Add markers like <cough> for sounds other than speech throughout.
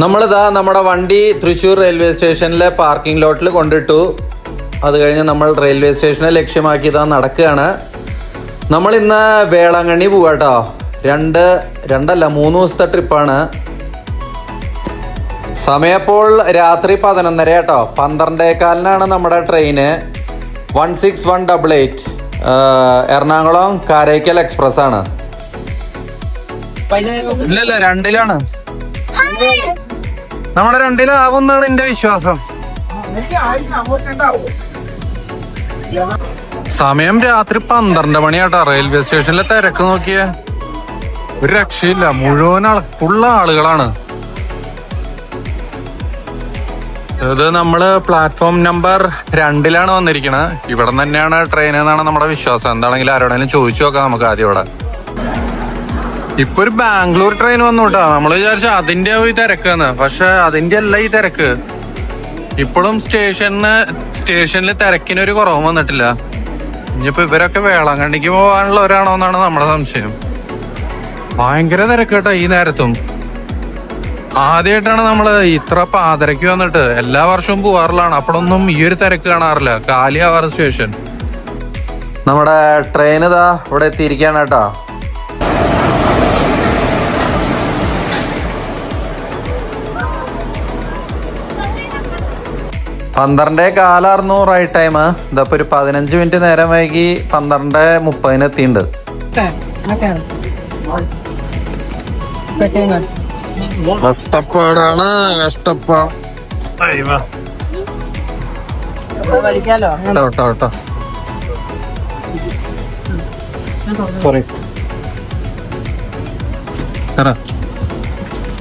നമ്മളിതാ നമ്മുടെ വണ്ടി തൃശ്ശൂർ റെയിൽവേ സ്റ്റേഷനിലെ പാർക്കിംഗ് ലോട്ടിൽ കൊണ്ടിട്ടു. അത് കഴിഞ്ഞ് നമ്മൾ റെയിൽവേ സ്റ്റേഷനെ ലക്ഷ്യമാക്കി ഇതാ നടക്കുകയാണ്. നമ്മൾ ഇന്ന് വേളാങ്കണ്ണി പോവാട്ടോ. രണ്ട് രണ്ടല്ല മൂന്ന് ദിവസത്തെ ട്രിപ്പാണ് സമയപ്പോൾ രാത്രി പതിനൊന്നര കേട്ടോ പന്ത്രണ്ടേകാലിനാണ് നമ്മുടെ train one six one double eight Ernakulam Karaikal express ആണ്. ഇല്ലല്ല രണ്ടിലാണ്. നമ്മുടെ രണ്ടിലാവുന്നാണ് എന്റെ വിശ്വാസം. സമയം രാത്രി പന്ത്രണ്ട് മണിയാട്ടോ. റെയിൽവേ സ്റ്റേഷനിലെ തിരക്ക് നോക്കിയേ. ഒരു രക്ഷയില്ല. മുഴുവൻ ഫുള്ള ആളുകളാണ്. ഇത് നമ്മൾ പ്ലാറ്റ്ഫോം നമ്പർ രണ്ടിലാണ് വന്നിരിക്കുന്നത് ഇവിടെ തന്നെയാണ് ട്രെയിൻ എന്നാണ് നമ്മുടെ വിശ്വാസം. എന്താണെങ്കിലും ആരോടെങ്കിലും ചോദിച്ചു നോക്കാം നമുക്ക് ആദ്യം ഇവിടെ. ഇപ്പൊ ഒരു ബാംഗ്ലൂർ ട്രെയിൻ വന്നു കേട്ടോ നമ്മൾ വിചാരിച്ച അതിന്റെ ഈ തിരക്കാന്ന്. പക്ഷെ അതിന്റെ അല്ല ഈ തിരക്ക്. ഇപ്പോഴും സ്റ്റേഷനിന് സ്റ്റേഷനിൽ തിരക്കിനൊരു കുറവ് വന്നിട്ടില്ല. ഇനിയിപ്പോ ഇവരൊക്കെ വേളാങ്കണ്ണിക്ക് പോകാനുള്ളവരാണോ എന്നാണ് നമ്മുടെ സംശയം. ഭയങ്കര തിരക്ക് കേട്ടോ ഈ നേരത്തും. ആദ്യമായിട്ടാണ് നമ്മൾ ഇത്ര പാതിരക്ക് വന്നിട്ട് എല്ലാ വർഷവും പോവാറുള്ളതാണ്. അപ്പോഴൊന്നും ഈ ഒരു തിരക്ക് കാണാറില്ല. കാലിയാവാറ് സ്റ്റേഷൻ. നമ്മുടെ ട്രെയിൻ ഇതാ ഇവിടെ എത്തിയിരിക്കാണ് കേട്ടോ. പന്ത്രണ്ടേ കാലായിരുന്നു റൈറ്റ് ടൈം ഇതപ്പോ ഒരു പതിനഞ്ച് മിനിറ്റ് നേരം വൈകി പന്ത്രണ്ട് മുപ്പതിന് എത്തിയിട്ടുണ്ട് കഷ്ടപ്പാടാണ് കഷ്ടപ്പാട്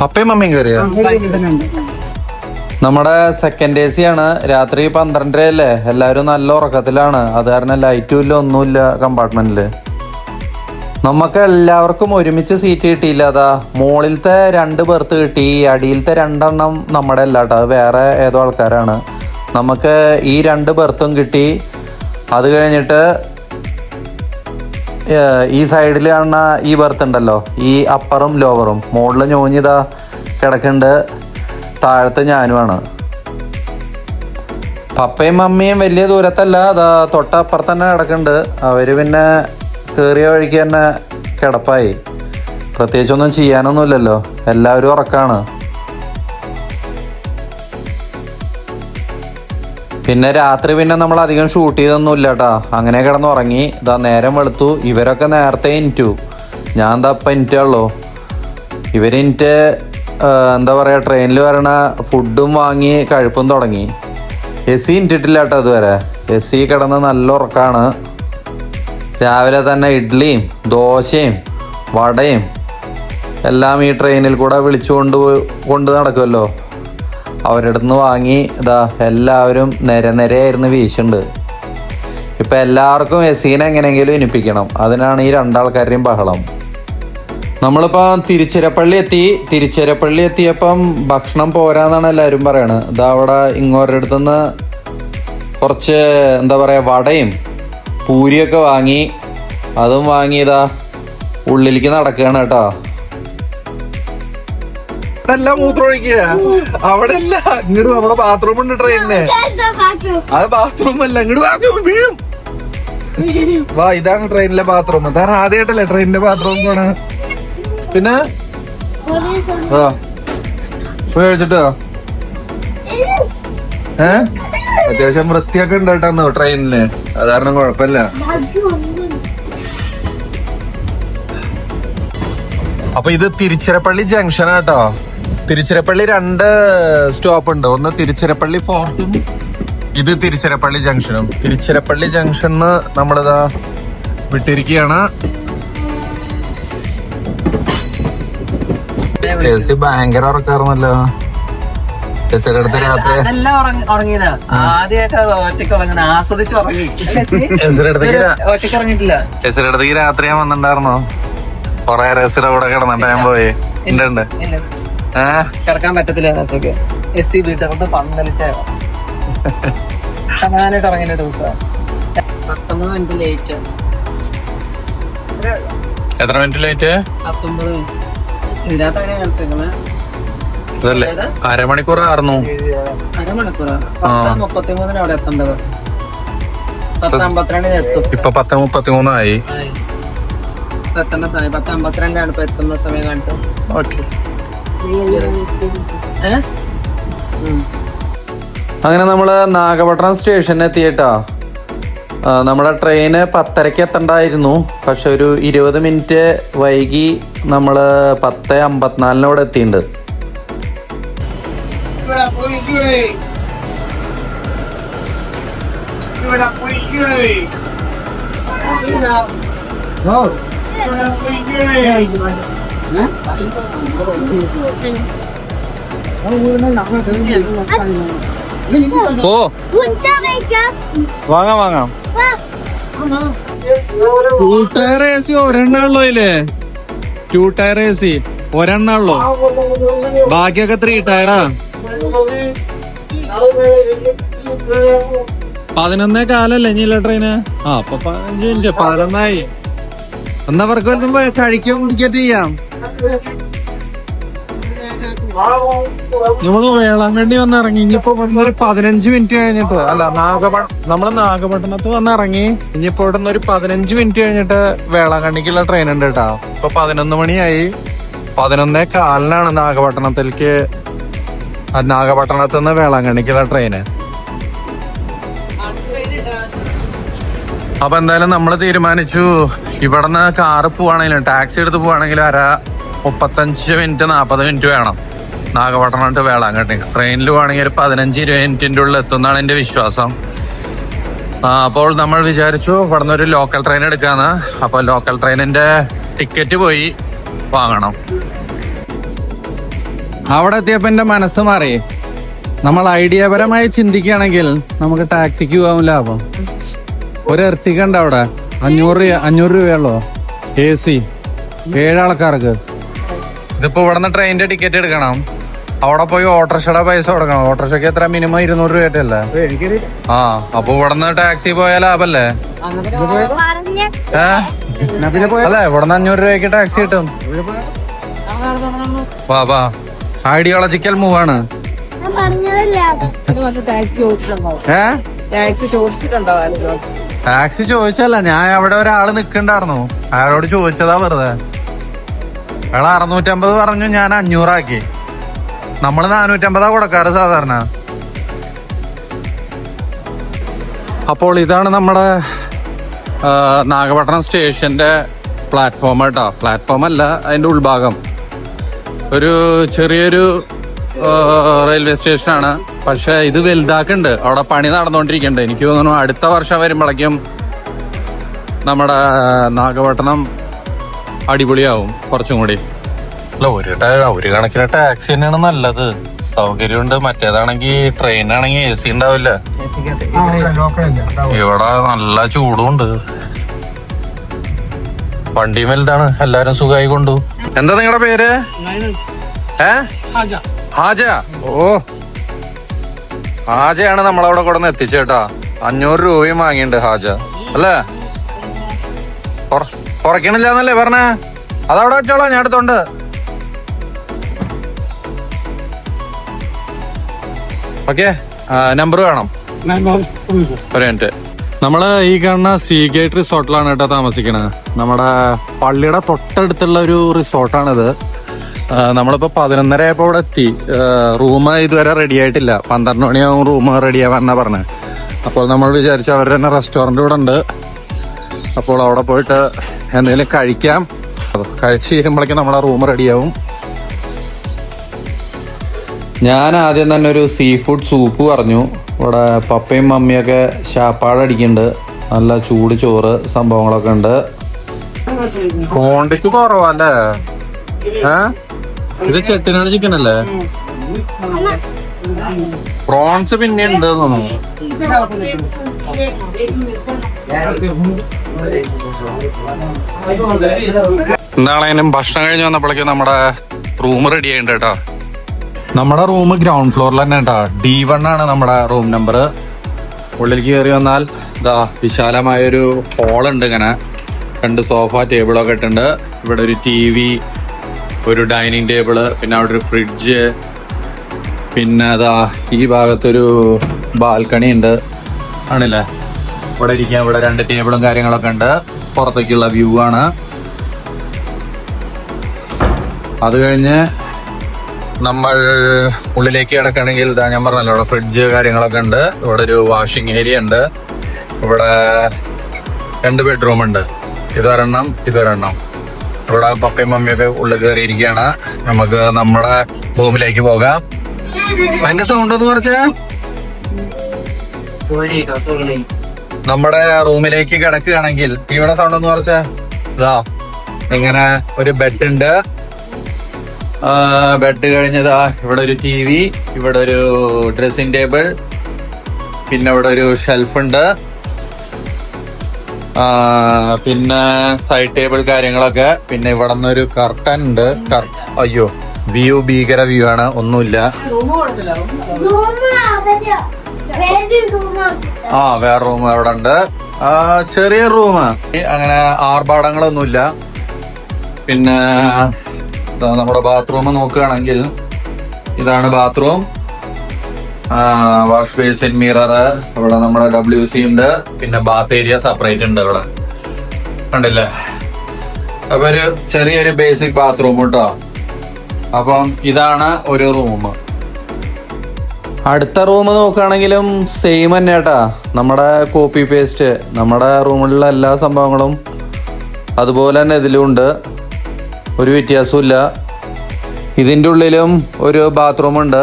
അപ്പയും മമ്മിയും കയറിയോ നമ്മുടെ സെക്കൻഡ് എ സി ആണ്. രാത്രി പന്ത്രണ്ടര അല്ലേ? എല്ലാവരും നല്ല ഉറക്കത്തിലാണ്. അത് കാരണം ലൈറ്റും ഇല്ല ഒന്നുമില്ല കമ്പാർട്ട്മെന്റിൽ നമുക്ക് എല്ലാവർക്കും ഒരുമിച്ച് സീറ്റ് കിട്ടിയില്ല അതാ. മുകളിലത്തെ രണ്ട് ബെർത്ത് കിട്ടി. അടിയിലത്തെ രണ്ടെണ്ണം നമ്മുടെ അല്ല കേട്ടോ. വേറെ ഏതോ ആൾക്കാരാണ്. നമുക്ക് ഈ രണ്ട് ബെർത്തും കിട്ടി. അത് കഴിഞ്ഞിട്ട് ഈ സൈഡിൽ കാണുന്ന ഈ ബെർത്ത് ഉണ്ടല്ലോ. ഈ അപ്പറും ലോവറും മുകളിൽ ഞോഞ്ഞിതാ കിടക്കുന്നുണ്ട് താഴത്ത് ഞാനുമാണ്. പപ്പയും മമ്മിയും വലിയ ദൂരത്തല്ല അതാ തൊട്ടപ്പുറത്ത് തന്നെ കിടക്കുന്നുണ്ട്. അവർ പിന്നെ കയറിയ വഴിക്ക് തന്നെ കിടപ്പായി. പ്രത്യേകിച്ചൊന്നും ചെയ്യാനൊന്നുമില്ലല്ലോ. എല്ലാവരും ഉറക്കാണ്. പിന്നെ രാത്രി പിന്നെ നമ്മൾ അധികം ഷൂട്ട് ചെയ്തൊന്നും ഇല്ല കേട്ടാ അങ്ങനെ കിടന്നുറങ്ങി. ഇതാ നേരം വെളുത്തു. ഇവരൊക്കെ നേരത്തെ ഇന്റു ഞാൻ എന്താ ഇപ്പം ഇന്റുള്ളൂ ഇവരിന്റ് എന്താ പറയുക ട്രെയിനിൽ വരണ ഫുഡും വാങ്ങി കഴിപ്പും തുടങ്ങി. എ സി ഇട്ടിട്ടില്ല കേട്ടോ അതുവരെ എ സി കിടന്ന് നല്ല ഉറക്കാണ്. രാവിലെ തന്നെ ഇഡ്ഡലിയും ദോശയും വടയും എല്ലാം ഈ ട്രെയിനിൽ കൂടെ വിളിച്ചു കൊണ്ട് കൊണ്ട് നടക്കുമല്ലോ അവരുടെ നിന്ന് വാങ്ങി ഇതാ എല്ലാവരും നിര നിരയായിരുന്നു വീശുണ്ട്. ഇപ്പം എല്ലാവർക്കും എസീനെ എങ്ങനെയെങ്കിലും ഇനിപ്പിക്കണം. അതിനാണ് ഈ രണ്ടാൾക്കാരുടെയും ബഹളം. നമ്മളിപ്പോൾ തിരുച്ചിരപ്പള്ളി എത്തി. തിരുച്ചിരപ്പള്ളി എത്തിയപ്പം ഭക്ഷണം പോരാന്നാണ് എല്ലാവരും പറയണത് ഇതാ അവിടെ ഇങ്ങോരുടെ അടുത്തുനിന്ന് കുറച്ച് എന്താ പറയുക വടയും പൂരിയൊക്കെ വാങ്ങി. അതും വാങ്ങിയതാ ഉള്ളിലേക്ക് നടക്കുകയാണ് കേട്ടോ. എല്ലാം മൂത്രമൊഴിക്കുക. അവിടെ അല്ല ഇങ്ങോട്ട് നമ്മുടെ ബാത്റൂം ഉണ്ട് ട്രെയിനിന് അത് ബാത്റൂം അല്ല ഇങ്ങോട്ട് വാ, വീഴും. <laughs> വാ ഇതാണ് ട്രെയിനിലെ ബാത്റൂം അതാണ് ആദ്യമായിട്ടല്ലേ ട്രെയിനിന്റെ ബാത്റൂം പോണ പിന്നെ? ആ. പോയി കഴിച്ചിട്ടോ? ഏ? അത്യാവശ്യം വൃത്തിയൊക്കെ ഉണ്ടായിട്ടാന്നോ ട്രെയിനിൽ. അതാരണം കുഴപ്പമില്ല. അപ്പൊ ഇത് തിരുച്ചിറപ്പള്ളി ജംഗ്ഷൻ ആട്ടോ. തിരുച്ചിറപ്പള്ളി രണ്ട് സ്റ്റോപ്പ് ഉണ്ട്. ഒന്ന് തിരുച്ചിറപ്പള്ളി ഫോർട്ടും ഇത് തിരുച്ചിറപ്പള്ളി ജംഗ്ഷനും തിരുച്ചിറപ്പള്ളി ജംഗ്ഷൻ നമ്മളിതാ വിട്ടിരിക്കുകയാണ്. ടെസി ഭയങ്കര ഉറക്കാറുന്നല്ലോ ടെസിയുടെ അടുത്ത് രാത്രി അതെല്ലാം ഉറങ്ങി ഉറങ്ങിയതാ. ആദ്യമായിട്ട് ഒറ്റയ്ക്ക് ഉറങ്ങുന്നത്. ആസ്വദിച്ച് ഉറങ്ങി. ടെസിയുടെ അടുത്തേക്ക് രാ- ഒറ്റയ്ക്ക് ഉറങ്ങിയിട്ടില്ല. ടെസിയുടെ അടുത്തേക്ക് രാത്രി ഞാൻ വന്നിട്ടുണ്ടായിരുന്നോ? കൊറേ കൂടെ കിടന്നിട്ട് ഞാൻ പോയി. ഉണ്ട് ഉണ്ട്. ഇല്ല. ഏഹ് കിടക്കാൻ പറ്റത്തില്ല എസ് സി വീട്ടുകൊണ്ട് പന്തലിച്ച സമാധാനമായിട്ട് ഉറങ്ങിയ ദിവസം പത്തൊമ്പത് മിനിറ്റ് ലേറ്റ് എത്ര മിനിറ്റ് ലേറ്റ് പത്തൊമ്പത് മിനിറ്റ്. അതല്ലേ അരമണിക്കൂർ ആയിരുന്നു അരമണിക്കൂറാ? പത്ത് മുപ്പത്തിമൂന്നിന് അവിടെ എത്തേണ്ടത്. പത്ത് അമ്പത്തിരണ്ടിന് എത്തും. ഇപ്പൊ പത്ത് മുപ്പത്തിമൂന്നായി സമയം? പത്ത് അമ്പത്തിരണ്ടാണ് ഇപ്പൊ എത്തുന്ന സമയം കാണിച്ചത്. ഓക്കെ. ഏഹ് ഉം. അങ്ങനെ നമ്മൾ നാഗപട്ടണം സ്റ്റേഷനിൽ എത്തിയിട്ടാ. നമ്മുടെ ട്രെയിന് പത്തരക്ക് എത്തണ്ടായിരുന്നു. പക്ഷെ ഒരു ഇരുപത് മിനിറ്റ് വൈകി നമ്മൾ പത്ത് അമ്പത്തിനാലിനോടെ എത്തിയിട്ടുണ്ട് ഓ വാങ്ങാം വാങ്ങാം. കൂട്ടുകാരെ ഒരെണ്ണുള്ളൂ ഇല്ലേ ടൂ ടയർ എ സി ഒരെണ്ണുള്ളൂ. ബാക്കിയൊക്കെ ത്രീ ടയറാ പതിനൊന്നേ കാലല്ലേ ഇനിയില്ല ട്രെയിന് ആ അപ്പൊ പതിനഞ്ച് മിനിറ്റ് പതിനൊന്നായി. എന്നാ വല്ലതും പോയി കഴിക്കുകയോ ചെയ്യാം. നമ്മൾ വേളാങ്കണ്ണി വന്ന് ഇറങ്ങി. ഇനിയിപ്പോ ഇവിടുന്ന് ഒരു പതിനഞ്ച് മിനിറ്റ് കഴിഞ്ഞിട്ട് അല്ല നാഗപട്ടണം നമ്മൾ നാഗപട്ടണത്ത് വന്ന് ഇറങ്ങി. ഇനിയിപ്പോ ഇവിടുന്ന് ഒരു പതിനഞ്ച് മിനിറ്റ് കഴിഞ്ഞിട്ട് വേളാങ്കണ്ണിക്കുള്ള ട്രെയിൻ ഉണ്ട് കേട്ടോ. ഇപ്പൊ പതിനൊന്ന് മണിയായി. പതിനൊന്നേ കാലിനാണ് നാഗപട്ടണത്തിലേക്ക് നാഗപട്ടണത്ത് നിന്ന് വേളാങ്കണ്ണിക്കുള്ള ട്രെയിന് അപ്പൊ എന്തായാലും നമ്മൾ തീരുമാനിച്ചു. ഇവിടുന്ന് കാറ് പോവാണെങ്കിലും ടാക്സി എടുത്ത് പോവാണെങ്കിലും അര മുപ്പത്തഞ്ച് മിനിറ്റ് നാൽപ്പത് മിനിറ്റ് വേണം. നാഗപട്ടണം ടു വേളാങ്കണ്ണി. ട്രെയിനിൽ പോകണമെങ്കിൽ ഒരു പതിനഞ്ച് ഇരുപത് മിനിറ്റിന്റെ ഉള്ളിൽ എത്തുന്നതാണ് എന്റെ വിശ്വാസം. അപ്പോൾ നമ്മൾ വിചാരിച്ചു ഇവിടുന്ന് ഒരു ലോക്കൽ ട്രെയിൻ എടുക്കാന്ന്. അപ്പോൾ ലോക്കൽ ട്രെയിനിന്റെ ടിക്കറ്റ് പോയി വാങ്ങണം. അവിടെ എത്തിയപ്പോൾ എന്റെ മനസ്സ് മാറി. നമ്മൾ ഐഡിയപരമായി ചിന്തിക്കുകയാണെങ്കിൽ നമുക്ക് ടാക്സിക്ക് പോകാൻ ലാഭം. ഒരു എർത്തിക്കണ്ട ഉണ്ട് അവിടെ അഞ്ഞൂറ് രൂപ അഞ്ഞൂറ് രൂപയുള്ളോ എ സി. ഏഴാൾക്കാർക്ക് ഇതിപ്പോ ഇവിടുന്ന് ട്രെയിനിന്റെ ടിക്കറ്റ് എടുക്കണം. അവിടെ പോയി ഓട്ടോറിക്ഷയുടെ പൈസ കൊടുക്കണം. ഓട്ടോറിക്ഷയ്ക്ക് എത്ര മിനിമം ഇരുന്നൂറ് രൂപയായിട്ടല്ലേ? ആ അപ്പൊ ഇവിടുന്ന് ടാക്സി പോയാൽ ലാഭല്ലേ? അല്ലേ ഇവിടുന്ന് അഞ്ഞൂറ് രൂപയ്ക്ക് ടാക്സി കിട്ടും. വാ വാ. ഐഡിയോളജിക്കൽ മൂവാണ് ടാക്സി ചോദിച്ചല്ല ഞാൻ അവിടെ ഒരാൾ നിക്കണ്ടായിരുന്നു. അയാളോട് ചോദിച്ചതാ വെറുതെ. അയാൾ അറുന്നൂറ്റമ്പത് പറഞ്ഞു ഞാൻ അഞ്ഞൂറാക്കി. നമ്മൾ നാനൂറ്റമ്പതാ കൊടുക്കാറ് സാധാരണ. അപ്പോൾ ഇതാണ് നമ്മുടെ നാഗപട്ടണം സ്റ്റേഷന്റെ പ്ലാറ്റ്ഫോം കേട്ടോ. പ്ലാറ്റ്ഫോം അല്ല അതിന്റെ ഉൾഭാഗം. ഒരു ചെറിയൊരു റെയിൽവേ സ്റ്റേഷനാണ്. പക്ഷെ ഇത് വലുതാക്കുന്നുണ്ട്. അവിടെ പണി നടന്നുകൊണ്ടിരിക്കുന്നുണ്ട്. എനിക്ക് തോന്നുന്നു അടുത്ത വർഷം വരുമ്പോഴേക്കും നമ്മുടെ നാഗപട്ടണം അടിപൊളിയാവും കുറച്ചും കൂടി. അല്ല ഒരു ഒരു കണക്കിന് ടാക്സി തന്നെയാണ് നല്ലത്. സൗകര്യമുണ്ട്. മറ്റേതാണെങ്കിൽ ട്രെയിൻ ആണെങ്കിൽ എ സി ഉണ്ടാവില്ല. ഇവിടെ നല്ല ചൂടുണ്ട് വണ്ടി വലുതാണ്. എല്ലാരും സുഖമായി കൊണ്ടു. എന്താ നിങ്ങളുടെ പേര്? ഏ? ഹാജ. ഓ. ഹാജയാണ് നമ്മളവിടെ കൂടെ നിന്ന് എത്തിച്ചേട്ടാ. അഞ്ഞൂറ് രൂപയും വാങ്ങിയിട്ടുണ്ട് ഹാജ. അല്ലേ? കുറയ്ക്കണില്ലാന്നല്ലേ പറഞ്ഞേ? അതവിടെ വെച്ചോളാം. ഞാൻ അടുത്തുണ്ട് ഓക്കെ നമ്പർ വേണം. ഒരു മിനിറ്റ് നമ്മൾ ഈ കാണുന്ന സീ ഗേറ്റ് റിസോർട്ടിലാണ് കേട്ടോ താമസിക്കുന്നത് നമ്മുടെ പള്ളിയുടെ തൊട്ടടുത്തുള്ള ഒരു റിസോർട്ടാണിത്. നമ്മളിപ്പോൾ നമ്മളിപ്പോ പതിനൊന്നര ആയപ്പോൾ ഇവിടെ എത്തി. റൂം ഇതുവരെ റെഡി ആയിട്ടില്ല. പന്ത്രണ്ട് മണിയാവും റൂം റെഡി ആവാന്നാ പറഞ്ഞത് അപ്പോൾ നമ്മൾ വിചാരിച്ച അവരുടെ തന്നെ റെസ്റ്റോറന്റ് ഇവിടെ ഉണ്ട്. അപ്പോൾ അവിടെ പോയിട്ട് എന്തെങ്കിലും കഴിക്കാം. കഴിച്ച് കഴിയുമ്പോഴേക്കും നമ്മളെ റൂം റെഡിയാവും ഞാൻ ആദ്യം തന്നെ ഒരു സീ ഫുഡ് സൂപ്പ് പറഞ്ഞു. ഇവിടെ പപ്പയും മമ്മിയൊക്കെ ശാപ്പാടടിക്കുന്നുണ്ട് നല്ല ചൂട് ചോറ് സംഭവങ്ങളൊക്കെ ഉണ്ട്. ക്വാണ്ടിറ്റി കുറവല്ലേ? ഏ? ഇത് ചെട്ടിനാട് ചിക്കൻ അല്ലേ? പ്രോൺസ് പിന്നെ ഉണ്ട് തോന്നുന്നു. എന്താണെങ്കിലും ഭക്ഷണം കഴിഞ്ഞ് വന്നപ്പോഴേക്കും നമ്മുടെ റൂം റെഡി ആയിട്ടുണ്ട് കേട്ടോ. നമ്മുടെ റൂം ഗ്രൗണ്ട് ഫ്ലോറിൽ തന്നെ കേട്ടോ ഡി വൺ ആണ് നമ്മുടെ റൂം നമ്പർ. ഉള്ളിലേക്ക് കയറി വന്നാൽ ഇതാ വിശാലമായൊരു ഹോളുണ്ട് ഇങ്ങനെ. രണ്ട് സോഫ ടേബിളൊക്കെ ഇട്ടുണ്ട് ഇവിടെ ഒരു ടി വി ഒരു ഡൈനിങ് ടേബിൾ പിന്നെ അവിടെ ഒരു ഫ്രിഡ്ജ് പിന്നെ അതാ ഈ ഭാഗത്തൊരു ബാൽക്കണി ഉണ്ട്. ആണല്ലേ? ഇവിടെ ഇരിക്കാൻ ഇവിടെ രണ്ട് ടേബിളും കാര്യങ്ങളൊക്കെ ഉണ്ട്. പുറത്തേക്കുള്ള വ്യൂ ആണ്. അത് കഴിഞ്ഞ് നമ്മൾ ഉള്ളിലേക്ക് കിടക്കണമെങ്കിൽ ഇതാ ഞാൻ പറഞ്ഞല്ലോ ഇവിടെ ഫ്രിഡ്ജ് കാര്യങ്ങളൊക്കെ ഉണ്ട്. ഇവിടെ ഒരു വാഷിംഗ് ഏരിയ ഉണ്ട്. ഇവിടെ രണ്ട് ബെഡ്റൂം ഉണ്ട്. ഇതൊരെണ്ണം ഇതൊരെണ്ണം ഇവിടെ പപ്പയും മമ്മിയൊക്കെ ഉള്ളിൽ കയറിയിരിക്കുകയാണ്. നമുക്ക് നമ്മുടെ റൂമിലേക്ക് പോകാം. അതിന്റെ സൗണ്ട് ഒന്ന് കുറച്ച് നമ്മുടെ റൂമിലേക്ക് കിടക്കുകയാണെങ്കിൽ ഇവിടെ സൗണ്ട് ഒന്ന് കുറച്ച് ഇതാ ഇങ്ങനെ ഒരു ബെഡ് ഉണ്ട്. ബെഡ് കഴിഞ്ഞതാ. ഇവിടെ ഒരു ടി വി ഇവിടെ ഒരു ഡ്രസ്സിംഗ് ടേബിൾ പിന്നെ ഇവിടെ ഒരു ഷെൽഫ് ഉണ്ട്. ആ, പിന്നെ സൈഡ് ടേബിൾ കാര്യങ്ങളൊക്കെ. പിന്നെ ഇവിടെ നിന്നൊരു കർട്ടൻ ഉണ്ട്. അയ്യോ വ്യൂ ഭീകര വ്യൂ ആണ്. ഒന്നുമില്ല. ആ വേറെ റൂം അവിടെ ഉണ്ട്. ആ, ചെറിയ റൂം അങ്ങനെ ആർഭാടങ്ങളൊന്നുമില്ല. പിന്നെ നമ്മുടെ ബാത്റൂം നോക്കുകയാണെങ്കിൽ ഇതാണ് ബാത്റൂം വാഷ് ബേസിൻ മിറർ ഇവിടെ നമ്മുടെ ഡബ്ല്യു സി ഉണ്ട്. പിന്നെ ബാത്ത് ഏരിയ സെപ്പറേറ്റ് ഉണ്ട് ഇവിടെ. കണ്ടില്ലേ? അപ്പൊ ഒരു ചെറിയൊരു ബേസിക് ബാത്റൂം കേട്ടോ. അപ്പം ഇതാണ് ഒരു റൂം അടുത്ത റൂം നോക്കുകയാണെങ്കിലും സെയിം തന്നെ കേട്ടാ. നമ്മുടെ കോപ്പി പേസ്റ്റ് നമ്മുടെ റൂമിലുള്ള എല്ലാ സംഭവങ്ങളും അതുപോലെ തന്നെ ഇതിലും ഉണ്ട്. ഒരു വ്യത്യാസമില്ല ഇതിന്റെ ഉള്ളിലും ഒരു ബാത്റൂം ഉണ്ട്.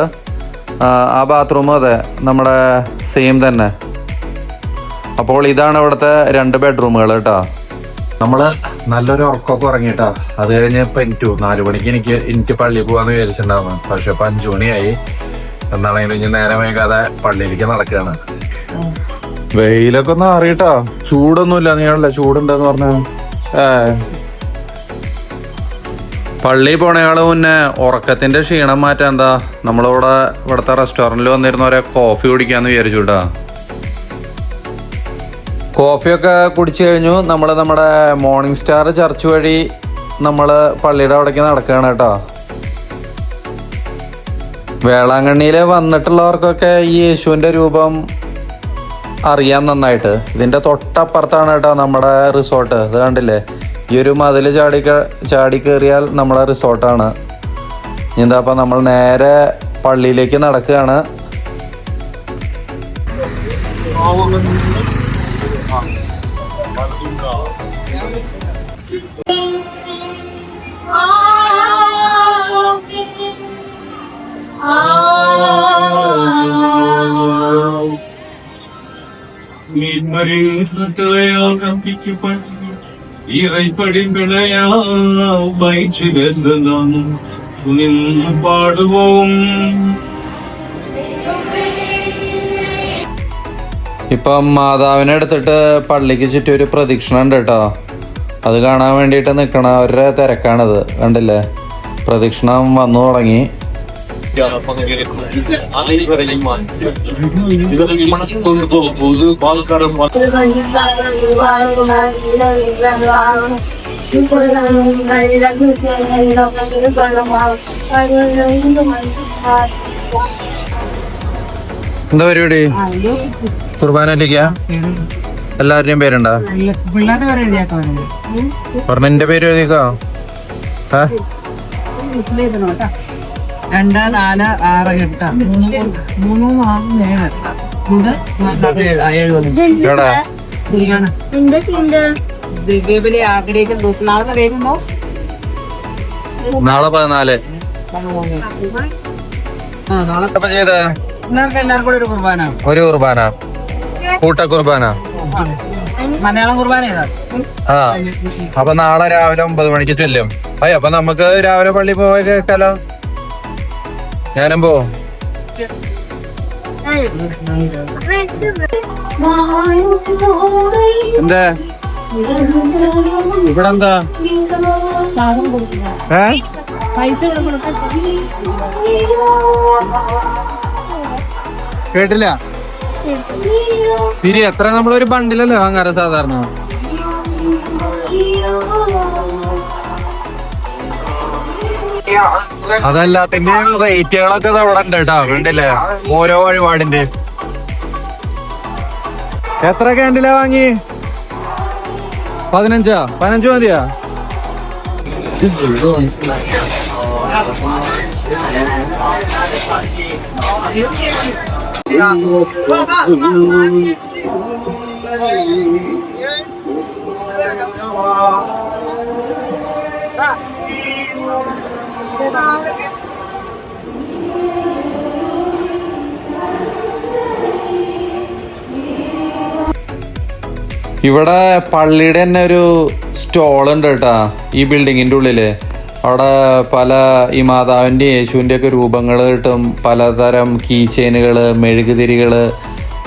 ആ, ബാത്റൂം അതെ നമ്മുടെ സെയിം തന്നെ. അപ്പോൾ ഇതാണ് ഇവിടുത്തെ രണ്ട് ബെഡ്റൂമുകൾ കേട്ടോ. നമ്മൾ നല്ലൊരു ഉറക്കമൊക്കെ ഉറങ്ങിട്ടാ അത് കഴിഞ്ഞ് ഇപ്പം എനിറ്റു നാലു മണിക്ക് എനിക്ക് എനിക്ക് പള്ളിയിൽ പോകാമെന്ന് വിചാരിച്ചിട്ടുണ്ടായിരുന്നു. പക്ഷെ ഇപ്പൊ അഞ്ചു മണിയായി. എന്നാണെങ്കിലും ഇനി നേരം വൈകാതെ പള്ളിയിലേക്ക് നടക്കുകയാണ്. വെയിലൊക്കെ ഒന്ന് അറിയട്ടാ ചൂടൊന്നുമില്ല. നീളല്ലേ ചൂടുണ്ടെന്ന് പറഞ്ഞ ഏ. പള്ളിയിൽ പോണയാൾ മുന്നേ ഉറക്കത്തിന്റെ ക്ഷീണം മാറ്റാൻ എന്താ? നമ്മളിവിടെ ഇവിടുത്തെ റെസ്റ്റോറന്റിൽ വന്നിരുന്നവരെ കോഫി കുടിക്കാന്ന് വിചാരിച്ചു കേട്ടാ കോഫിയൊക്കെ കുടിച്ചു കഴിഞ്ഞു. നമ്മൾ നമ്മുടെ മോർണിംഗ് സ്റ്റാർ ചർച്ച് വഴി നമ്മൾ പള്ളിയുടെ അവിടേക്ക് നടക്കുകയാണ് കേട്ടോ. വേളാങ്കണ്ണിയിൽ വന്നിട്ടുള്ളവർക്കൊക്കെ ഈ യേശുവിന്റെ രൂപം അറിയാൻ നന്നായിട്ട്. ഇതിന്റെ തൊട്ടപ്പുറത്താണ് കേട്ടോ നമ്മുടെ റിസോർട്ട്. ഇത് കണ്ടില്ലേ? ഈ ഒരു മതിൽ ചാടി ചാടി കയറിയാൽ നമ്മളെ റിസോർട്ടാണ് എന്താ അപ്പം നമ്മൾ നേരെ പള്ളിയിലേക്ക് നടക്കുകയാണ് മീൻമരീ സുട്ടയാൽ കമ്പിക്കപ്പെട്ടു பிழையால் பயிற்சி வென்றதான் துணிந்து பாடுவோம் ഇപ്പം മാതാവിനെ എടുത്തിട്ട് പള്ളിക്ക് ചുറ്റും ഒരു പ്രദക്ഷിണം ഉണ്ട് കേട്ടോ അത് കാണാൻ വേണ്ടിയിട്ട് നിൽക്കണ അവരുടെ തിരക്കാണിത് കണ്ടില്ലേ പ്രദക്ഷിണം വന്നു തുടങ്ങി എന്താ പരിപാടി? കുർബാനയിലേക്കാ എല്ലാവരുടെയും പേരുണ്ടാ? പിള്ളേരുടെ പേര് എഴുതിയാക്കാൻ പറഞ്ഞ എന്റെ പേര് എഴുതിക്കോ ഏ? രണ്ട് നാല് ആറ് എട്ട്. മൂന്ന് മൂന്ന് നാല് ഏഴ് ദിവ്യബലി ആഗ്രഹിക്കുന്ന ദിവസം. നാളെ അറിയുമ്പോ നാളെ പതിനാല്. എല്ലാവർക്കും കൂടെ ഒരു കുർബാന. ഒരു കുർബാന. കൂട്ട കുർബാന മലയാളം കുർബാന ആ. അപ്പൊ നാളെ രാവിലെ ഒമ്പത് മണിക്ക് ചെല്ലും. അയ്യ അപ്പൊ നമുക്ക് രാവിലെ പള്ളി പോയി കേൾക്കാലോ? ഞാനും പോ എന്താ? ഇവിടെ എന്താ കേട്ടില്ല. തിരി എത്ര നമ്മളൊരു ബണ്ടിലല്ലേ വാങ്ങാറ് സാധാരണ? അതെല്ലാത്തിന്റെയും റേറ്റുകളൊക്കെ അവിടെ ഉണ്ട് കേട്ടോ. കണ്ടില്ലേ? ഓരോ വഴിപാടിന്റെ. എത്ര ക്യാൻഡിലാ വാങ്ങി? പതിനഞ്ചാ? പതിനഞ്ച് മതിയാ? ഇവിടെ പള്ളിയുടെ തന്നെ ഒരു സ്റ്റോൾ ഉണ്ട് കേട്ടാ ഈ ബിൽഡിങ്ങിന്റെ ഉള്ളിൽ. അവിടെ പല ഈ മാതാവിന്റെ യേശുവിന്റെ ഒക്കെ രൂപങ്ങൾ കിട്ടും പലതരം കീ ചെയിനുകൾ മെഴുകുതിരികൾ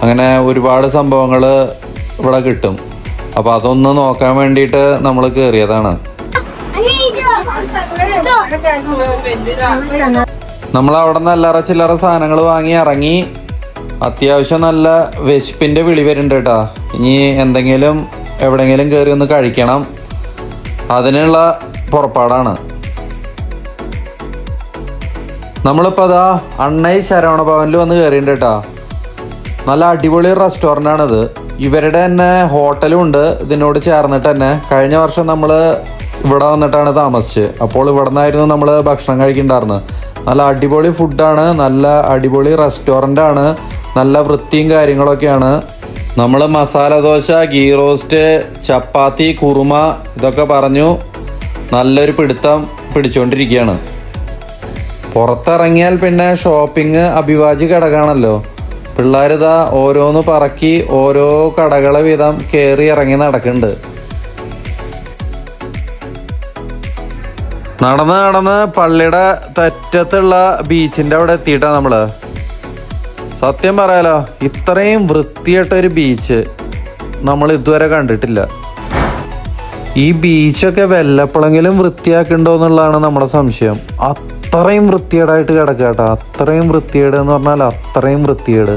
അങ്ങനെ ഒരുപാട് സംഭവങ്ങൾ ഇവിടെ കിട്ടും. അപ്പൊ അതൊന്ന് നോക്കാൻ വേണ്ടിയിട്ട് നമ്മൾ കയറിയതാണ് നമ്മൾ അവിടെ നിന്ന് അല്ലറ ചില്ലറ സാധനങ്ങൾ വാങ്ങി ഇറങ്ങി. അത്യാവശ്യം നല്ല വിശപ്പിന്റെ വിളി വരുന്നുണ്ട് കേട്ടാ. ഇനി എന്തെങ്കിലും എവിടെങ്കിലും കയറി ഒന്ന് കഴിക്കണം. അതിനുള്ള പുറപ്പാടാണ്. നമ്മളിപ്പോൾ അതാ അണ്ണൈ ശരവണ ഭവനിൽ വന്ന് കയറിയിട്ടുണ്ട് കേട്ടാ. നല്ല അടിപൊളി റെസ്റ്റോറന്റ് ആണിത് ഇവരുടെ തന്നെ ഹോട്ടലും ഉണ്ട്. ഇതിനോട് ചേർന്നിട്ട് തന്നെ. കഴിഞ്ഞ വർഷം നമ്മൾ ഇവിടെ വന്നിട്ടാണ് താമസിച്ചത്. അപ്പോൾ ഇവിടെ നിന്നായിരുന്നു നമ്മൾ ഭക്ഷണം കഴിക്കുന്നുണ്ടായിരുന്നത് നല്ല അടിപൊളി ഫുഡാണ് നല്ല അടിപൊളി റെസ്റ്റോറന്റ് ആണ് നല്ല വൃത്തിയും കാര്യങ്ങളൊക്കെയാണ്. നമ്മൾ മസാല ദോശ ഗീ റോസ്റ്റ് ചപ്പാത്തി കുറുമ ഇതൊക്കെ പറഞ്ഞു നല്ലൊരു പിടുത്തം പിടിച്ചുകൊണ്ടിരിക്കുകയാണ് പുറത്തിറങ്ങിയാൽ പിന്നെ ഷോപ്പിംഗ് അഭിവാജ്യ ഘടകമാണല്ലോ. പിള്ളേരിതാ ഓരോന്ന് പറക്കി ഓരോ കടകളെ വീതം കയറി ഇറങ്ങി നടക്കുന്നുണ്ട്. നടന്ന് നടന്ന് പള്ളിയുടെ തെറ്റത്തുള്ള ബീച്ചിന്റെ അവിടെ എത്തിയിട്ടാ നമ്മൾ. സത്യം പറയാലോ ഇത്രയും വൃത്തിയായിട്ട ഒരു ബീച്ച് നമ്മൾ ഇതുവരെ കണ്ടിട്ടില്ല. ഈ ബീച്ചൊക്കെ വല്ലപ്പോഴെങ്കിലും വൃത്തിയാക്കണ്ടോ എന്നുള്ളതാണ് നമ്മുടെ സംശയം. അത്രയും വൃത്തികേടായിട്ട് കിടക്കുക കേട്ടോ അത്രയും വൃത്തികേട് എന്ന് പറഞ്ഞാൽ അത്രയും വൃത്തികേട്.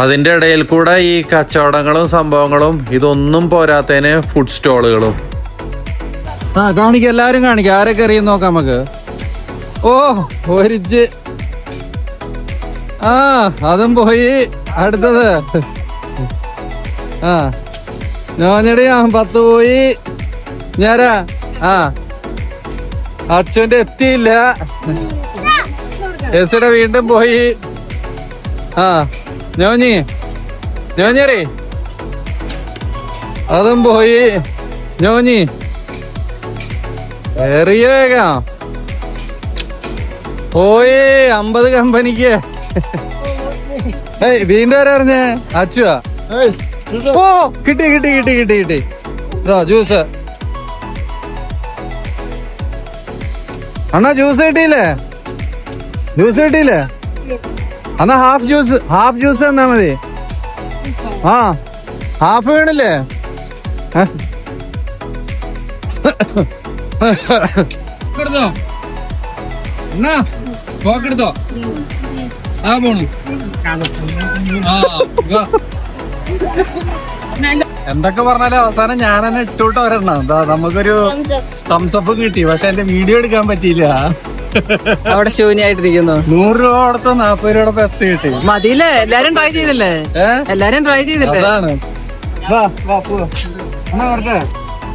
അതിന്റെ ഇടയിൽ കൂടെ ഈ കച്ചവടങ്ങളും സംഭവങ്ങളും ഇതൊന്നും പോരാത്തതിന് ഫുഡ് സ്റ്റോളുകളും ആ കാണിക്ക എല്ലാവരും കാണിക്ക. ആരൊക്കെ അറിയും നോക്കാം നമുക്ക്. ഓ ഒരിച്ച് ആ അതും പോയി. അടുത്തത്. ആ ഞാനടി ആ പത്ത് പോയി. ഞാരാ ആ. അച്ഛന്റെ എത്തിയില്ല. എസിടെ വീണ്ടും പോയി. ആ ഞോഞ്ഞി ഞോഞ്ഞറി അതും പോയി. ഞോഞ്ഞി ഏറിയ വേഗം. പോയി അമ്പത് കമ്പനിക്ക്. ഏയ് വീണ്ടും ആരാ അറിഞ്ഞേ അച്ചുവാ. ഓ കിട്ടി കിട്ടി കിട്ടി കിട്ടി കിട്ടി. ഇതാ ജ്യൂസ് അണ്ണാ ജ്യൂസ് കിട്ടിയില്ലേ? ജ്യൂസ് കിട്ടിയില്ലേ? എന്നാ ഹാഫ് ജ്യൂസ് ഹാഫ് ജ്യൂസ് തന്നാ മതി. ആ ഹാഫ് വേണില്ലേ? എടുത്തോ എന്നാ പോക്കെടുത്തോ? ആ പോണു. ആ വാ. എന്തൊക്കെ പറഞ്ഞാലും അവസാനം ഞാൻ തന്നെ ഇട്ടോട്ട് ഒരെണ്ണം. എന്താ നമുക്കൊരു തംസപ്പ് കിട്ടി. പക്ഷെ എന്റെ വീഡിയോ എടുക്കാൻ പറ്റിയില്ല. അവിടെ ശൂന്യായിട്ടിരിക്കുന്നു. നൂറ് രൂപ കൊടുത്ത് നാപ്പത് രൂപയുടെ പെപ്സി കിട്ടി. മതിയില്ലേ? എല്ലാരും ട്രൈ ചെയ്തില്ലേ? എല്ലാരും ട്രൈ ചെയ്തില്ലേ? അതാണ്.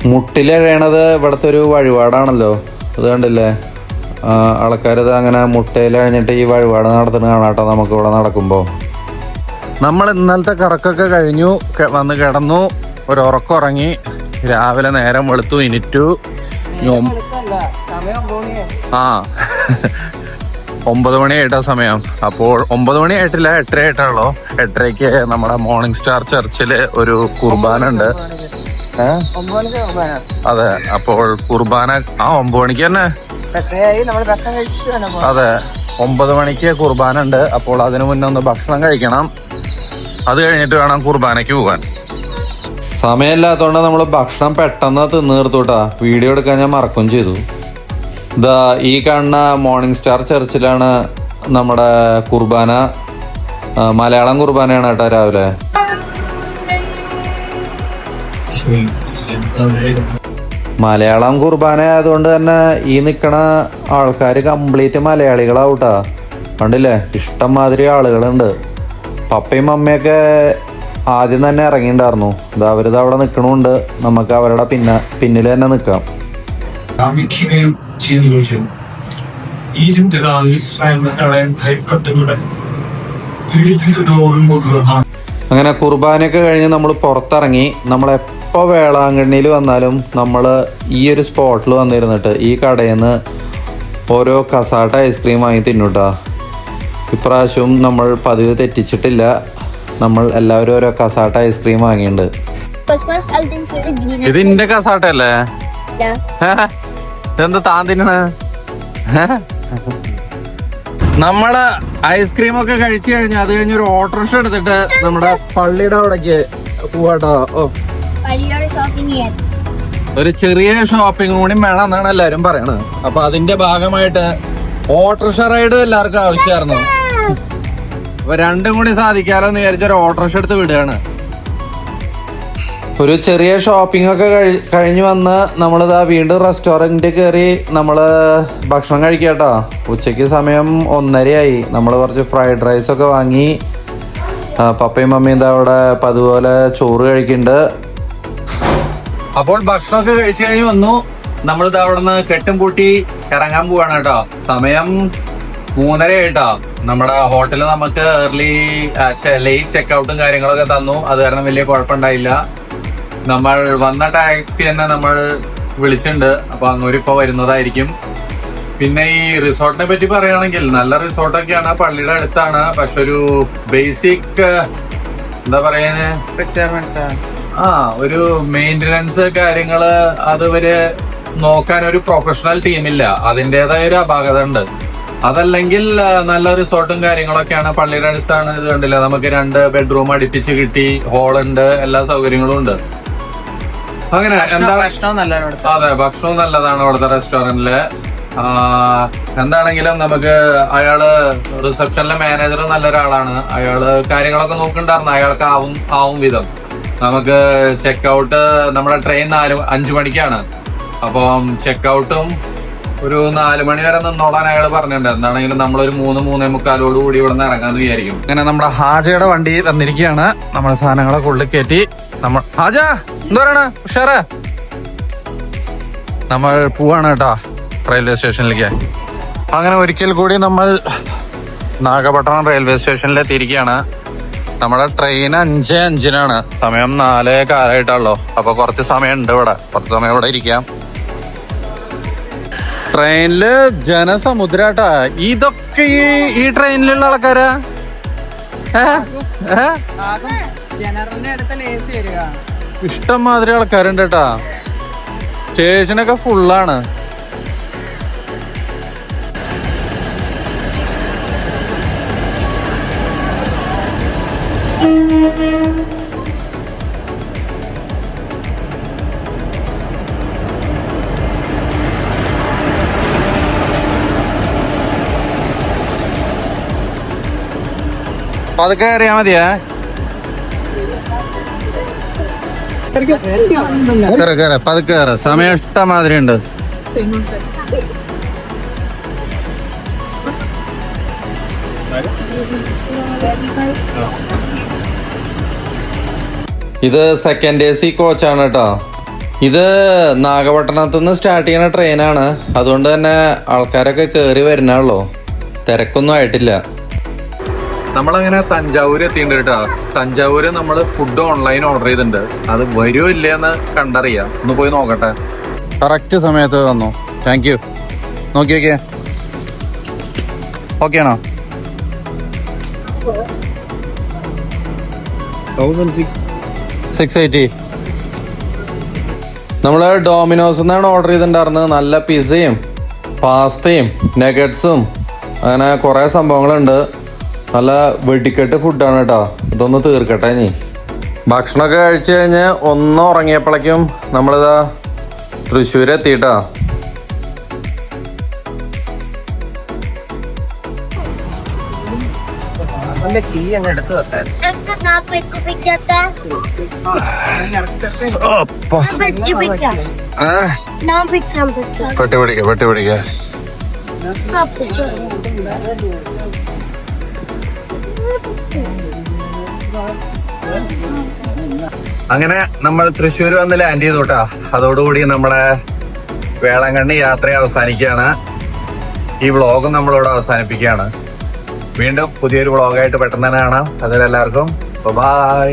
മുട്ടിലെഴയണത് ഇവിടുത്തെ ഒരു വഴിപാടാണല്ലോ. അത് കണ്ടില്ലേ? ആൾക്കാരത് അങ്ങനെ മുട്ടയിലഴിഞ്ഞിട്ട് ഈ വഴിപാട് നടത്തുന്ന കാണാട്ടോ നമുക്ക് ഇവിടെ നടക്കുമ്പോൾ നമ്മൾ ഇന്നലത്തെ കറക്കൊക്കെ കഴിഞ്ഞു വന്ന് കിടന്നു ഒരു ഉറക്കം ഉറങ്ങി രാവിലെ നേരം വെളുത്തു ഇനിറ്റു ആ. ഒമ്പത് മണി ആയിട്ടാ സമയം. അപ്പോൾ ഒമ്പത് മണി ആയിട്ടില്ല എട്ടര ആയിട്ടാണല്ലോ. എട്ടരയ്ക്ക് നമ്മുടെ മോർണിംഗ് സ്റ്റാർ ചർച്ചിൽ ഒരു കുർബാന ഉണ്ട്? അതെ അപ്പോൾ കുർബാന ആ ഒമ്പത് മണിക്ക് തന്നെ? നമ്മൾ ഭക്ഷണം കഴിച്ചിട്ട് അതെ ഒമ്പത് മണിക്ക് കുർബാന ഉണ്ട്. അപ്പോൾ അതിനു മുന്നേ ഒന്ന് ഭക്ഷണം കഴിക്കണം. അത് കഴിഞ്ഞിട്ട് വേണം കുർബാനയ്ക്ക് പോകാൻ. സമയമില്ലാത്തതുകൊണ്ട് നമ്മൾ ഭക്ഷണം പെട്ടെന്ന് തിന്നു തീർത്തുട്ടാ വീഡിയോ എടുക്കാൻ ഞാൻ മറക്കുകയും ചെയ്തു. ദാ ഈ കാണുന്ന മോർണിംഗ് സ്റ്റാർ ചർച്ചിലാണ് നമ്മുടെ കുർബാന മലയാളം കുർബാനയാണ് കേട്ടോ രാവിലെ. മലയാളം കുർബാന ആയതുകൊണ്ട് തന്നെ ഈ നിൽക്കണ ആൾക്കാർ കംപ്ലീറ്റ് മലയാളികളാവൂട്ടാ. കണ്ടില്ലേ? ഇഷ്ടം മാതിരി ആളുകളുണ്ട്. പപ്പയും മമ്മയൊക്കെ ആദ്യം തന്നെ ഇറങ്ങിയിട്ടുണ്ടായിരുന്നു. ഇത് അവരിത് അവിടെ നിൽക്കണമുണ്ട് നമുക്ക് അവരുടെ പിന്നെ പിന്നിൽ തന്നെ നിൽക്കാം അങ്ങനെ കുർബാനയൊക്കെ കഴിഞ്ഞ് നമ്മൾ പുറത്തിറങ്ങി. നമ്മൾ എപ്പോൾ വേളാങ്കണ്ണിയിൽ വന്നാലും നമ്മൾ ഈ ഒരു സ്പോട്ടിൽ വന്നിരുന്നിട്ട് ഈ കടയിൽ നിന്ന് ഓരോ കസാട്ട ഐസ്ക്രീം വാങ്ങി തിന്നുട്ടാ. ഇപ്രാവശ്യവും നമ്മൾ പതിവ് തെറ്റിച്ചിട്ടില്ല. നമ്മൾ എല്ലാവരും ഓരോ കസാട്ട ഐസ്ക്രീം വാങ്ങിയിട്ടുണ്ട് ഇത് എന്റെ കസാട്ട അല്ലേ. ഇതെന്താ താൻ തിന്നണ? നമ്മൾ ഐസ്ക്രീം ഒക്കെ കഴിച്ചു കഴിഞ്ഞു അത് കഴിഞ്ഞ് ഒരു ഓട്ടോറിക്ഷ എടുത്തിട്ട് നമ്മുടെ പള്ളിയുടെ അവിടേക്ക് പോവാട്ടോ. ഓ. ഒരു ചെറിയ ഷോപ്പിംഗ് കൂടി വേണം എന്നാണ് എല്ലാരും പറയണത്. അപ്പൊ അതിന്റെ ഭാഗമായിട്ട് ഓട്ടോറിക്ഷ റൈഡ് എല്ലാവർക്കും ആവശ്യമായിരുന്നു. അപ്പൊ രണ്ടും കൂടി സാധിക്കാലോ എന്ന് വിചാരിച്ച ഒരു ഓട്ടോറിക്ഷ എടുത്ത് വിടുകയാണ്. ഒരു ചെറിയ ഷോപ്പിംഗ് ഒക്കെ കഴി- കഴിഞ്ഞ് വന്ന് നമ്മളിതാ വീണ്ടും റെസ്റ്റോറന്റ് കയറി നമ്മൾ ഭക്ഷണം കഴിക്കാട്ടോ ഉച്ചയ്ക്ക് സമയം ഒന്നരയായി. നമ്മൾ കുറച്ച് ഫ്രൈഡ് റൈസ് ഒക്കെ വാങ്ങി പപ്പയും മമ്മിയും ഇതാ അവിടെ പതുപോലെ ചോറ് കഴിക്കുന്നുണ്ട്. അപ്പോൾ ഭക്ഷണമൊക്കെ കഴിച്ചു കഴിഞ്ഞ് വന്നു. നമ്മളിത് അവിടെ നിന്ന് കെട്ടും പൂട്ടി ഇറങ്ങാൻ പോവാണ് കേട്ടോ. സമയം മൂന്നര ആയിട്ടോ. നമ്മുടെ ഹോട്ടലിൽ നമുക്ക് ഏർലി ലേറ്റ് ചെക്കൗട്ടും കാര്യങ്ങളൊക്കെ തന്നു. അത് കാരണം വലിയ കുഴപ്പമുണ്ടായില്ല. നമ്മൾ വന്ന ടാക്സി തന്നെ നമ്മൾ വിളിച്ചിട്ടുണ്ട്. അപ്പൊ അങ്ങോട്ട് ഇപ്പൊ വരുന്നതായിരിക്കും. പിന്നെ ഈ റിസോർട്ടിനെ പറ്റി പറയുകയാണെങ്കിൽ നല്ല റിസോർട്ടൊക്കെയാണ്. പള്ളിയുടെ അടുത്താണ്. പക്ഷെ ഒരു ബേസിക് എന്താ പറയുന്നത് റിക്വയർമെന്റ്സ് ആ ഒരു മെയിന്റനൻസ് കാര്യങ്ങൾ അത് ഇവർ നോക്കാൻ ഒരു പ്രൊഫഷണൽ ടീമില്ല അതിന്റെതായ ഒരു അപാകത ഉണ്ട്. അതല്ലെങ്കിൽ നല്ല റിസോർട്ടും കാര്യങ്ങളൊക്കെയാണ് പള്ളിയുടെ അടുത്താണ് ഇത് കണ്ടില്ല. നമുക്ക് രണ്ട് ബെഡ്റൂം അടുപ്പിച്ച് കിട്ടി ഹോളുണ്ട് എല്ലാ സൗകര്യങ്ങളും ഉണ്ട്. അങ്ങനെ എന്താ അതെ ഭക്ഷണവും നല്ലതാണ് അവിടുത്തെ റെസ്റ്റോറന്റിൽ എന്താണെങ്കിലും നമുക്ക് അയാൾ റിസപ്ഷനിലെ മാനേജർ നല്ലൊരാളാണ്. അയാൾ കാര്യങ്ങളൊക്കെ നോക്കണ്ടായിരുന്നു അയാൾക്ക് ആവും ആവും വിധം. നമുക്ക് ചെക്ക് ഔട്ട് നമ്മുടെ ട്രെയിൻ നാല് അഞ്ചു മണിക്കാണ്. അപ്പം ചെക്കൗട്ടും ഒരു നാല് മണി വരെ നിന്നോളാൻ അയാൾ പറഞ്ഞിട്ടുണ്ട്. എന്താണെങ്കിലും നമ്മളൊരു മൂന്ന് മൂന്നേ മുക്കാലോട് കൂടി ഇവിടെ നിന്ന് ഇറങ്ങാന്ന് വിചാരിക്കും. അങ്ങനെ നമ്മുടെ ഹാജയുടെ വണ്ടി തന്നിരിക്കുകയാണ് നമ്മുടെ സാധനങ്ങളെ ഉള്ളിൽ കയറ്റി നമ്മൾ ഹാജ എന്താ പറയണ? ഉഷാറ്? നമ്മൾ പോവാണ് കേട്ടോ റെയിൽവേ സ്റ്റേഷനിലേക്ക്. അങ്ങനെ ഒരിക്കൽ കൂടി നമ്മൾ നാഗപട്ടണം റെയിൽവേ സ്റ്റേഷനിൽ എത്തിയിരിക്കുകയാണ് നമ്മുടെ ട്രെയിൻ അഞ്ച് അഞ്ചിനാണ്. സമയം നാലേ കാലായിട്ടാണല്ലോ. അപ്പൊ കുറച്ച് സമയം ഉണ്ട് ഇവിടെ. കുറച്ച് സമയം ഇവിടെ ഇരിക്കാം. ട്രെയിനിൽ ജനസമുദ്രാട്ടാ. ഇതൊക്കെ ഈ ഈ ട്രെയിനിലുള്ള ആൾക്കാരാ? ഇഷ്ടം മാതിരി ആൾക്കാരുണ്ട് കേട്ടാ. സ്റ്റേഷനൊക്കെ ഫുള്ളാണ് പതുക്കെ അറിയാ മതിയേ. കേറ് കേറ് പതുക്കെ കേറ്. സമയം ഇഷ്ടം മാതിരി ഉണ്ട് ഇത് സെക്കൻഡ് എ സി കോച്ചാണ് കേട്ടോ ഇത് നാഗപട്ടണത്തു നിന്ന് സ്റ്റാർട്ട് ചെയ്യുന്ന ട്രെയിനാണ് അതുകൊണ്ട് തന്നെ ആൾക്കാരൊക്കെ കയറി വരുന്നുള്ളൂ തിരക്കൊന്നും ആയിട്ടില്ല. നമ്മളങ്ങനെ തഞ്ചാവൂർ എത്തിയിട്ടുണ്ട് കേട്ടോ തഞ്ചാവൂര് നമ്മൾ ഫുഡ് ഓൺലൈൻ ഓർഡർ ചെയ്തിട്ടുണ്ട്. അത് വരുമോ ഇല്ലേ എന്ന് കണ്ടറിയാം. ഒന്ന് പോയി നോക്കട്ടെ. കറക്റ്റ് സമയത്ത് വന്നു. താങ്ക് യു നോക്കി നോക്കിയേ. ഓക്കെ ആണോ? സിക്സ് എയ്റ്റി നമ്മൾ ഡോമിനോസ് നിന്നാണ് ഓർഡർ ചെയ്തിട്ടുണ്ടായിരുന്നത്. നല്ല പിസയും പാസ്തയും നഗറ്റ്സും അങ്ങനെ കുറേ സംഭവങ്ങളുണ്ട്. നല്ല വെടിക്കെട്ട് ഫുഡാണ് കേട്ടോ ഇതൊന്ന് തീർക്കട്ടെ നീ ഭക്ഷണമൊക്കെ കഴിച്ചു കഴിഞ്ഞ് ഒന്ന് ഉറങ്ങിയപ്പോഴേക്കും നമ്മളിതാ തൃശ്ശൂർ അവന്റെ കീ അങ്ങ് എടുത്തു വെക്കാൻ. പെട്ടി പിടിക്ക പെട്ടി പിടിക്ക. അങ്ങനെ നമ്മൾ തൃശ്ശൂർ വന്ന് ലാൻഡ് ചെയ്തു കേട്ടാ അതോടുകൂടി നമ്മുടെ വേളാങ്കണ്ണി യാത്ര അവസാനിക്കുകയാണ്. ഈ വ്ളോഗും നമ്മളോട് അവസാനിപ്പിക്കുകയാണ്. വീണ്ടും പുതിയൊരു വ്ളോഗായിട്ട് പെട്ടെന്ന് തന്നെ കാണാം. അതിലെല്ലാവർക്കും ബൈ